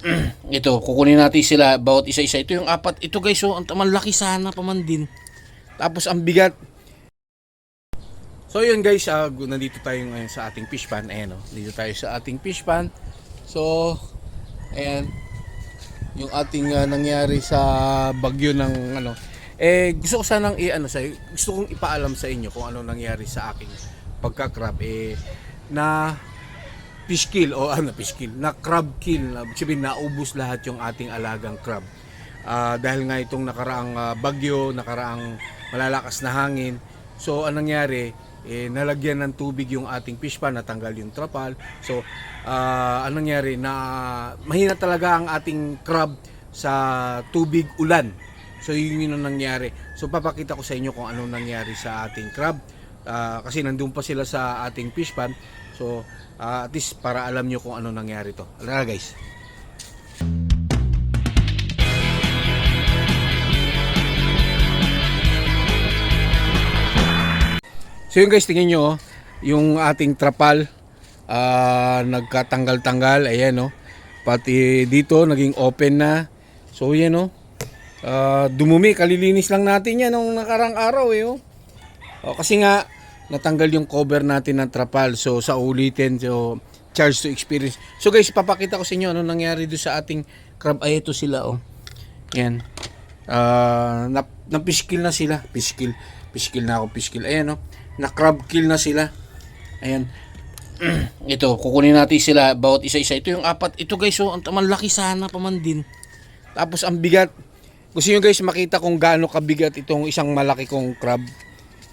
ito, kukunin natin sila bawat isa-isa. Ito yung apat. Ito guys, oh, ang malaki sana pa man din. Tapos ang bigat. So yun guys, gu- nandito tayo ngayon sa ating fish pan. Ayan oh, dito tayo sa ating fish pan. So, ayan. Yung ating ah, nangyari sa bagyo ng ano. Eh, gusto ko sanang i-ano sa gusto kong ipaalam sa inyo kung ano nangyari sa aking pagka-crab eh na fish kill o ano fish kill na crab kill na sabihin naubos lahat yung ating alagang crab. Ah, dahil nga itong nakaraang ah, bagyo nakaraang malalakas na hangin. So anong nangyari? Eh, nalagyan ng tubig yung ating fish pan natanggal yung trapal. So ah, anong nangyari? Na mahina talaga ang ating crab sa tubig ulan. So yun yun ang nangyari. So papakita ko sa inyo kung anong nangyari sa ating crab. Ah, kasi nandun pa sila sa ating fish pan so ah, at least para alam nyo kung ano nangyari to Tara guys So yun guys, tingnan nyo, oh, yung ating trapal ah, nagkatanggal-tanggal, ayan oh. Pati dito naging open na. So yan oh. Ah, dumumi, kalilinis lang natin yan nung nakarang araw eh oh. Oh, kasi nga natanggal yung cover natin ng trapal. So sa ulitin, so charge to experience. So guys, papakita ko sa inyo ano nangyari doon sa ating crab. Ay, ito sila oh. Yan. Ah, na napiskil na sila. Piskil. Piskil na ako, piskil. Ayan oh. Na crab kill na sila. Ayan. ito, kukunin natin sila bawat isa-isa. Ito yung apat. Ito guys, oh, ang malaki sana pa man din. Tapos ang bigat. Gusto nyo guys makita kung gaano kabigat itong isang malaki kong crab.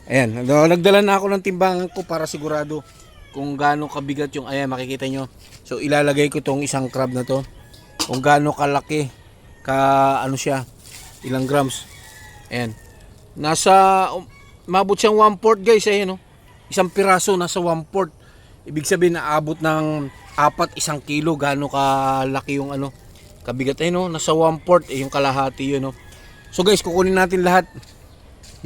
Ayan, nag- nagdala na ako ng timbangan ko para sigurado kung gaano kabigat yung ayan makikita nyo. So ilalagay ko tong isang crab na to. Kung gaano kalaki ka ano siya ilang grams. Ayan. Nasa um, mabot siyang 1 port guys ayan oh. Isang piraso nasa 1 port. Ibig sabihin naabot ng apat isang kilo gaano kalaki yung ano kabigat ayun oh, nasa 1 port eh, yung kalahati yun oh. So guys, kukunin natin lahat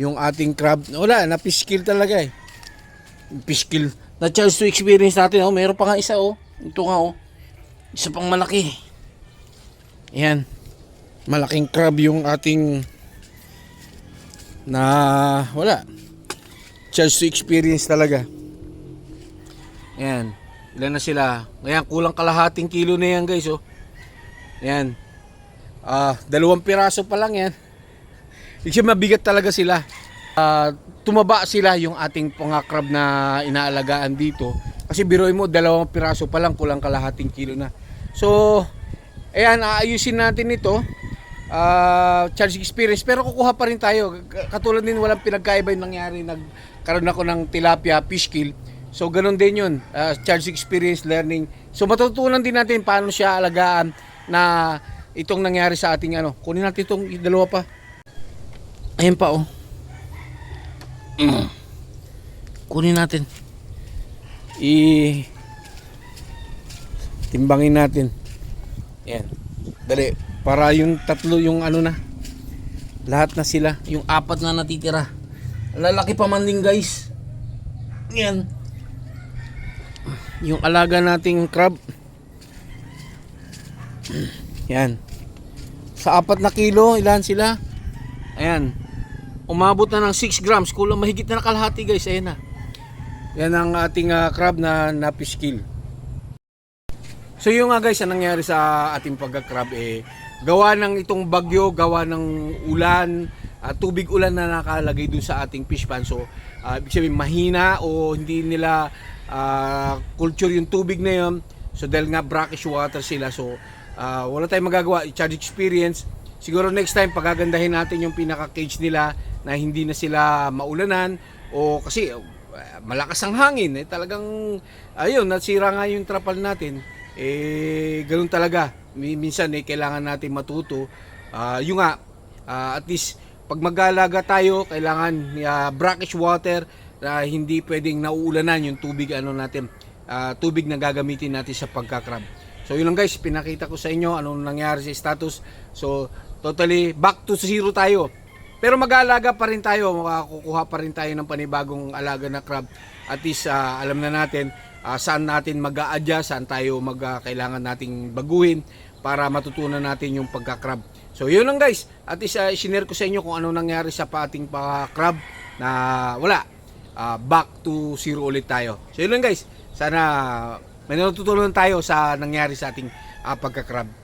yung ating crab. Wala, na fish kill talaga eh. Fish kill. Na chance to experience natin oh, meron pa nga isa oh. Ito nga oh. Isa pang malaki. Ayan. Malaking crab yung ating na wala. Chance to experience talaga. Ayan. Ilan na sila? Ngayon, kulang kalahating kilo na yan guys oh. Ayan. Ah, dalawang piraso pa lang yan. Sabihin, mabigat talaga sila. Ah, tumaba sila yung ating mga crab na inaalagaan dito. Kasi biroy mo, dalawang piraso pa lang, kulang kalahating kilo na. So, ayan, aayusin natin ito. Ah, charge experience. Pero kukuha pa rin tayo. Katulad din, walang pinagkaiba yung nangyari. Nagkaroon ako ng tilapia fish kill. So, ganun din yun. Ah, charge experience learning. So, matutunan din natin paano siya alagaan na itong nangyari sa ating ano. Kunin natin itong dalawa pa. Ayan pa oh. Mm. Kunin natin. I timbangin natin. Ayan. Dali. Para yung tatlo yung ano na. Lahat na sila. Yung apat na natitira. Lalaki pa man din guys. Ayan. Yung alaga nating crab. Yan. Sa apat na kilo, ilan sila? Ayan. Umabot na ng 6 grams. Kulang mahigit na nakalahati guys. Ayan na. Yan ang ating ah, crab na napish kill. So yung nga guys, ang nangyari sa ating pagka-crab eh, gawa ng itong bagyo, gawa ng ulan, ah, tubig ulan na nakalagay dun sa ating fish pan. So, ah, ibig sabihin mahina o hindi nila ah, culture yung tubig na yun. So dahil nga brackish water sila, so ah, wala tayong magagawa. Charge experience. Siguro next time pagagandahin natin yung pinaka-cage nila na hindi na sila maulanan o kasi ah, malakas ang hangin eh talagang ayun nasira nga yung trapal natin eh ganoon talaga. Mi- minsan eh kailangan natin matuto. Ah, yung nga ah, at least pag mag-aalaga tayo kailangan ah, brackish water na hindi pwedeng nauulanan yung tubig ano natin ah, tubig na gagamitin natin sa pagkakrab. So yun lang guys pinakita ko sa inyo anong nangyari sa status. So totally back to zero tayo pero mag-aalaga pa rin tayo, makakukuha pa rin tayo ng panibagong alaga na crab. At least ah, alam na natin ah, saan natin mag adjust saan tayo mag ah, kailangan nating baguhin para matutunan natin yung pagka-crab. So yun lang guys. At isa sinare ko sa inyo kung ano nangyari sa ating pa-crab na wala. Ah, back to zero ulit tayo. So yun lang guys. Sana may natutunan tayo sa nangyari sa ating ah, pagka-crab.